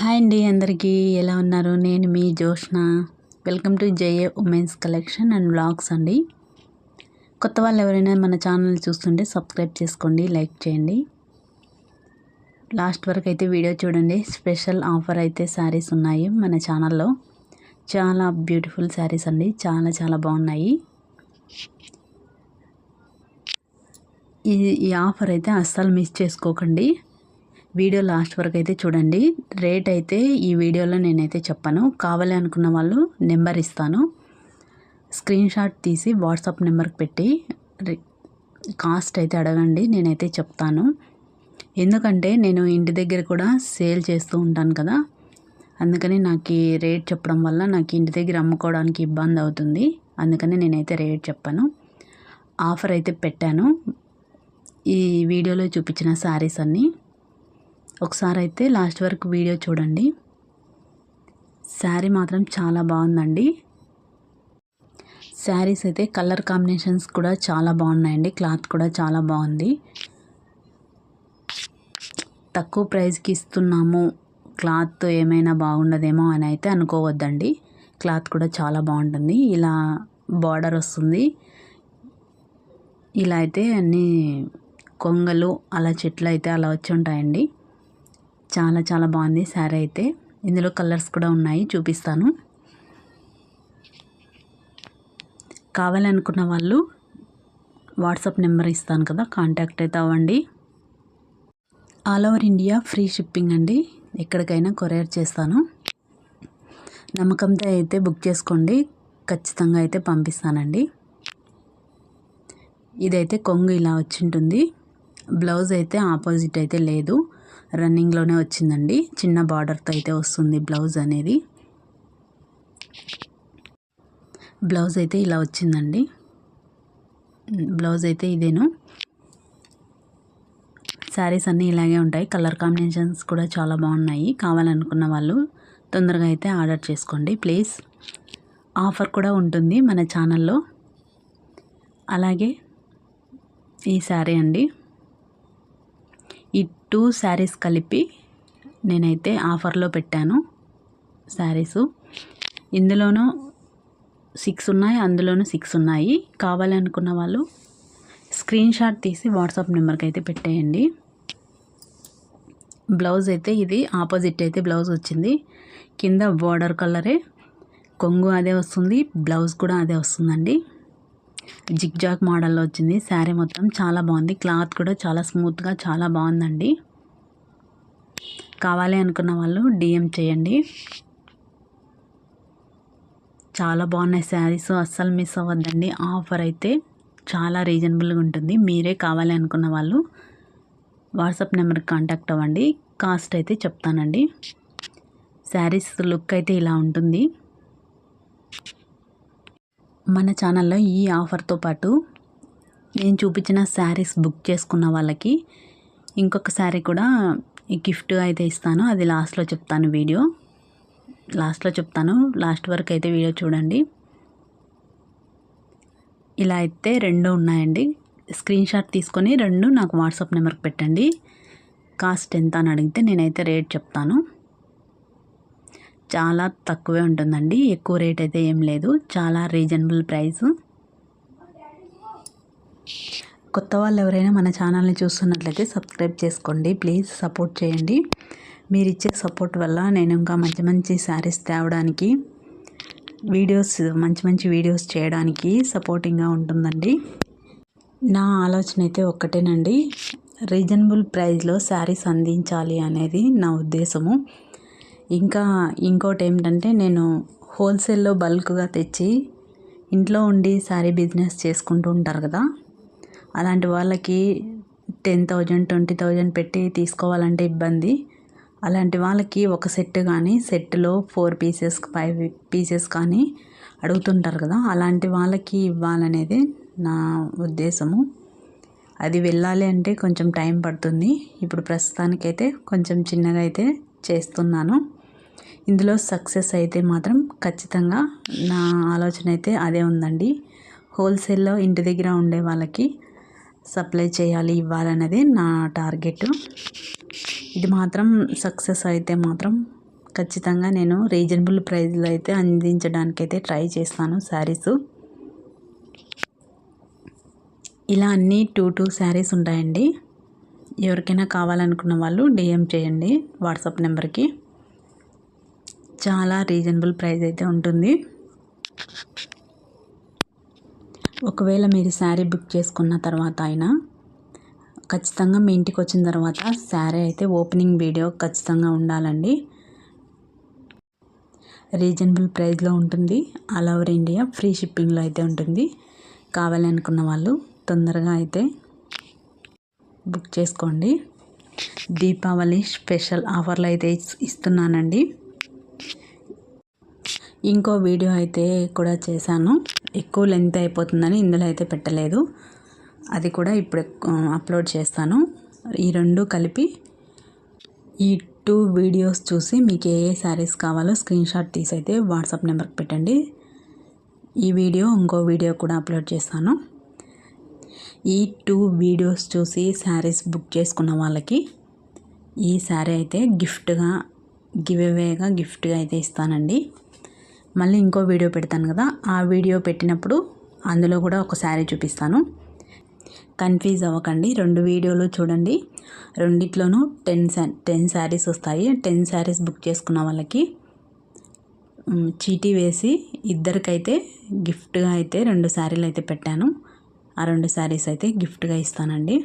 Hi అండి అందరికీ ఎలా ఉన్నారు? నేను మీ Joshna. Welcome to JA women's collection and vlogs అండి. కొత్త వాళ్ళు ఎవరైనా మన ఛానల్ చూస్తుంటే సబ్స్క్రైబ్ చేసుకోండి లైక్ చేయండి. లాస్ట్ వరకు అయితే వీడియో చూడండి. స్పెషల్ ఆఫర్ అయితే శారీస్ ఉన్నాయి మన ఛానల్లో. చాలా బ్యూటిఫుల్ శారీస్ అండి. చాలా చాలా బాగున్నాయి. ఈ ఈ ఆఫర్ అయితే అస్సలు మిస్ చేసుకోకండి. వీడియో లాస్ట్ వరకు అయితే చూడండి. రేట్ అయితే ఈ వీడియోలో నేనైతే చెప్పాను. కావాలి అనుకున్న వాళ్ళు నెంబర్ ఇస్తాను. స్క్రీన్ షాట్ తీసి వాట్సాప్ నెంబర్కి పెట్టి కాస్ట్ అయితే అడగండి. నేనైతే చెప్తాను. ఎందుకంటే నేను ఇంటి దగ్గర కూడా సేల్ చేస్తూ ఉంటాను కదా. అందుకని నాకు ఈ రేట్ చెప్పడం వల్ల నాకు ఇంటి దగ్గర అమ్ముకోవడానికి ఇబ్బంది అవుతుంది. అందుకని నేనైతే రేట్ చెప్పాను. ఆఫర్ అయితే పెట్టాను. ఈ వీడియోలో చూపించిన శారీస్ అన్నీ. ఒకసారి అయితే లాస్ట్ వరకు వీడియో చూడండి. శారీ మాత్రం చాలా బాగుందండి. శారీస్ అయితే కలర్ కాంబినేషన్స్ కూడా చాలా బాగున్నాయండి. క్లాత్ కూడా చాలా బాగుంది. తక్కువ ప్రైస్కి ఇస్తున్నాము. క్లాత్ ఏమైనా బాగుండదేమో అని అయితే అనుకోవద్దండి. క్లాత్ కూడా చాలా బాగుంటుంది. ఇలా బార్డర్ వస్తుంది. ఇలా అయితే అన్నీ కొంగలు అలా చెట్లు అయితే అలా వచ్చి ఉంటాయండి. చాలా చాలా బాగుంది శారీ అయితే. ఇందులో కలర్స్ కూడా ఉన్నాయి చూపిస్తాను. కావాలనుకున్న వాళ్ళు వాట్సాప్ నెంబర్ ఇస్తాను కదా కాంటాక్ట్ అయితే అవ్వండి. All over India free shipping అండి ఎక్కడికైనా కొరియర్ చేస్తాను. నమ్మకంతో అయితే బుక్ చేసుకోండి ఖచ్చితంగా అయితే పంపిస్తానండి. ఇదైతే కొంగు ఇలా వచ్చింటుంది బ్లౌజ్ అయితే ఆపోజిట్ అయితే లేదు. రన్నింగ్లోనే వచ్చిందండి. చిన్న బార్డర్తో అయితే వస్తుంది బ్లౌజ్ అనేది. బ్లౌజ్ అయితే ఇలా వచ్చిందండి. బ్లౌజ్ అయితే ఇదేను. శారీస్ అన్నీ ఇలాగే ఉంటాయి. కలర్ కాంబినేషన్స్ కూడా చాలా బాగున్నాయి. కావాలనుకున్న వాళ్ళు తొందరగా అయితే ఆర్డర్ చేసుకోండి ప్లీజ్. ఆఫర్ కూడా ఉంటుంది మన ఛానల్లో. అలాగే ఈ శారీ అండి. టూ శారీస్ కలిపి నేనైతే ఆఫర్లో పెట్టాను శారీసు. ఇందులోనూ సిక్స్ ఉన్నాయి అందులోనూ సిక్స్ ఉన్నాయి. కావాలనుకున్న వాళ్ళు స్క్రీన్ షాట్ తీసి వాట్సాప్ నెంబర్కి అయితే పెట్టేయండి. బ్లౌజ్ అయితే ఇది ఆపోజిట్ అయితే బ్లౌజ్ వచ్చింది. కింద బార్డర్ కలరే కొంగు అదే వస్తుంది బ్లౌజ్ కూడా అదే వస్తుందండి. జిగ్ జాగ్ మోడల్లో వచ్చింది. శారీ మొత్తం చాలా బాగుంది. క్లాత్ కూడా చాలా స్మూత్గా చాలా బాగుందండి. కావాలి అనుకున్న వాళ్ళు డిఎం చేయండి. చాలా బాగున్నాయి శారీస్. అస్సలు మిస్ అవ్వద్దండి. ఆఫర్ అయితే చాలా రీజనబుల్గా ఉంటుంది. మీరే కావాలి అనుకున్న వాళ్ళు వాట్సాప్ నెంబర్కి కాంటాక్ట్ అవ్వండి. కాస్ట్ అయితే చెప్తానండి. శారీస్ లుక్ అయితే ఇలా ఉంటుంది. మన ఛానల్లో ఈ ఆఫర్తో పాటు నేను చూపించిన శారీస్ బుక్ చేసుకున్న వాళ్ళకి ఇంకొక శారీ కూడా గిఫ్ట్ అయితే ఇస్తాను. అది లాస్ట్లో చెప్తాను వీడియో. లాస్ట్లో చెప్తాను. లాస్ట్ వరకు అయితే వీడియో చూడండి. ఇలా అయితే రెండు ఉన్నాయండి. స్క్రీన్ షాట్ తీసుకొని రెండు నాకు వాట్సాప్ నెంబర్కి పెట్టండి. కాస్ట్ ఎంత అని అడిగితే నేనైతే రేట్ చెప్తాను. చాలా తక్కువే ఉంటుందండి. ఎక్కువ రేట్ అయితే ఏం లేదు. చాలా రీజనబుల్ ప్రైస్. కొత్త వాళ్ళు ఎవరైనా మన ఛానల్ని చూస్తున్నట్లయితే సబ్స్క్రైబ్ చేసుకోండి. ప్లీజ్ సపోర్ట్ చేయండి. మీరు ఇచ్చే సపోర్ట్ వల్ల నేను ఇంకా మంచి మంచి శారీస్ తేవడానికి వీడియోస్ మంచి మంచి వీడియోస్ చేయడానికి సపోర్టింగ్గా ఉంటుందండి. నా ఆలోచన అయితే ఒక్కటేనండి. రీజనబుల్ ప్రైస్లో శారీస్ అందించాలి అనేది నా ఉద్దేశము. ఇంకా ఇంకోటి ఏమిటంటే నేను హోల్సేల్లో బల్క్గా తెచ్చి ఇంట్లో ఉండి శారీ బిజినెస్ చేసుకుంటూ ఉంటారు కదా. అలాంటి వాళ్ళకి టెన్ థౌజండ్ ట్వంటీ థౌజండ్ పెట్టి తీసుకోవాలంటే ఇబ్బంది. అలాంటి వాళ్ళకి ఒక సెట్ కానీ సెట్లో ఫోర్ పీసెస్ ఫైవ్ పీసెస్ కానీ అడుగుతుంటారు కదా. అలాంటి వాళ్ళకి ఇవ్వాలనేది నా ఉద్దేశము. అది వెళ్ళాలి అంటే కొంచెం టైం పడుతుంది. ఇప్పుడు ప్రస్తుతానికైతే కొంచెం చిన్నగా అయితే చేస్తున్నాను. ఇందులో సక్సెస్ అయితే మాత్రం ఖచ్చితంగా నా ఆలోచన అయితే అదే ఉందండి. హోల్సేల్లో ఇంటి దగ్గర ఉండే వాళ్ళకి సప్లై చేయాలి ఇవ్వాలన్నది నా టార్గెట్ ఇది మాత్రం సక్సెస్ అయితే మాత్రం ఖచ్చితంగా నేను రీజనబుల్ ప్రైస్లో అయితే అందించడానికైతే ట్రై చేస్తాను శారీస్ ఇలా అన్నీ టూ టూ శారీస్ ఉంటాయండి. ఎవరికైనా కావాలనుకున్న వాళ్ళు డిఎం చేయండి వాట్సాప్ నెంబర్కి. చాలా రీజనబుల్ ప్రైస్ అయితే ఉంటుంది. ఒకవేళ మీరు శారీ బుక్ చేసుకున్న తర్వాత అయినా ఖచ్చితంగా మీ ఇంటికి వచ్చిన తర్వాత శారీ అయితే ఓపెనింగ్ వీడియో ఖచ్చితంగా ఉండాలండి. రీజనబుల్ ప్రైస్లో ఉంటుంది. ఆల్ ఓవర్ ఇండియా ఫ్రీ షిప్పింగ్లో అయితే ఉంటుంది. కావాలి అనుకున్న వాళ్ళు తొందరగా అయితే బుక్ చేసుకోండి. దీపావళి స్పెషల్ ఆఫర్లు అయితే ఇస్తున్నానండి. ఇంకో వీడియో అయితే కూడా చేశాను. ఎక్కువ లెంత్ అయిపోతుందని ఇందులో అయితే పెట్టలేదు. అది కూడా ఇప్పుడు అప్లోడ్ చేస్తాను. ఈ రెండు కలిపి ఈ టూ వీడియోస్ చూసి మీకు ఏ ఏ శారీస్ కావాలో స్క్రీన్ షాట్ తీసి అయితే వాట్సాప్ నెంబర్కి పెట్టండి. ఈ వీడియో ఇంకో వీడియో కూడా అప్లోడ్ చేస్తాను. ఈ టూ వీడియోస్ చూసి శారీస్ బుక్ చేసుకున్న వాళ్ళకి ఈ శారీ అయితే గిఫ్ట్గా గివ్ అవేగా గిఫ్ట్గా అయితే ఇస్తానండి. మళ్ళీ ఇంకో వీడియో పెడతాను కదా. ఆ వీడియో పెట్టినప్పుడు అందులో కూడా ఒక శారీ చూపిస్తాను. కన్ఫ్యూజ్ అవ్వకండి. రెండు వీడియోలు చూడండి. రెండిట్లోనూ టెన్ శా టెన్ శారీస్ వస్తాయి. టెన్ శారీస్ బుక్ చేసుకున్న వాళ్ళకి చీటీ వేసి ఇద్దరికైతే గిఫ్ట్గా అయితే రెండు శారీలు అయితే పెట్టాను. ఆ రెండు శారీస్ అయితే గిఫ్ట్గా ఇస్తానండి.